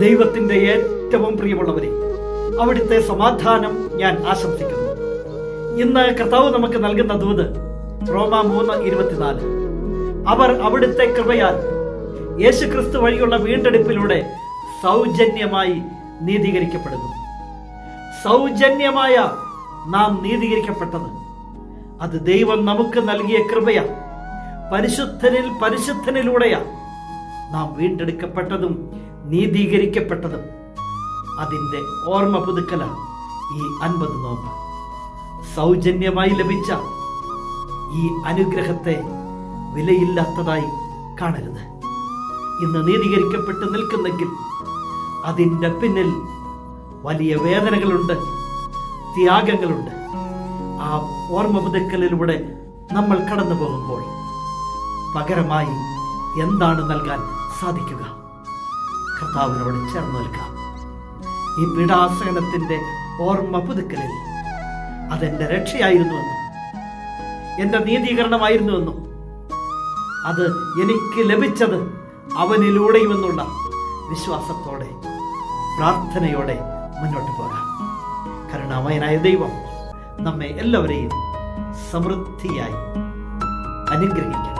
ദൈവത്തിന്റെ ഏറ്റവും പ്രിയമുള്ളവരെ അവിടുത്തെ സമാധാനം ഞാൻ ആശംസിക്കുന്നു. ഇന്ന് കർത്താവ് നമുക്ക് നൽകുന്ന ദൂത് റോമ മൂന്ന് ഇരുപത്തിനാല്. അവർ അവിടുത്തെ കൃപയാൽ യേശു ക്രിസ്തു വഴിയുള്ള വീണ്ടെടുപ്പിലൂടെ സൗജന്യമായി നീതീകരിക്കപ്പെടുന്നു. സൗജന്യമായ നാം നീതീകരിക്കപ്പെട്ടത് അത് ദൈവം നമുക്ക് നൽകിയ കൃപയാ പരിശുദ്ധനിൽ പരിശുദ്ധനിലൂടെയാ നാം വീണ്ടെടുക്കപ്പെട്ടതും നീതീകരിക്കപ്പെട്ടതും അതിന്റെ ഓർമ്മ പുതുക്കലാണ് ഈ അൻപത് നോമ്പ്. സൗജന്യമായി ലഭിച്ച ഈ അനുഗ്രഹത്തെ വിലയില്ലാത്തതായി കാണരുത്. ഇന്ന് നീതീകരിക്കപ്പെട്ട് നിൽക്കുന്നെങ്കിൽ അതിന്റെ പിന്നിൽ വലിയ വേദനകളുണ്ട് ത്യാഗങ്ങളുണ്ട്. ആ ഓർമ്മ പുതുക്കലിലൂടെ നമ്മൾ കടന്നു പോകുമ്പോൾ പകരമായി എന്താണ് നൽകാൻ സാധിക്കുക? കർത്താവിനോട് ചേർന്ന് നിൽക്കാം. ഈ പീഠാസനത്തിന്റെ ഓർമ്മ പുതുക്കലിൽ അതെന്റെ രക്ഷയായിരുന്നുവെന്നും എന്റെ നീതീകരണമായിരുന്നുവെന്നും അത് എനിക്ക് ലഭിച്ചത് അവനിലൂടെയുമെന്നുള്ള വിശ്വാസത്തോടെ പ്രാർത്ഥനയോടെ മുന്നോട്ട് പോകാം. കരുണാമയനായ ദൈവം നമ്മെ എല്ലാവരെയും സമൃദ്ധിയായി അനുഗ്രഹിക്കട്ടെ.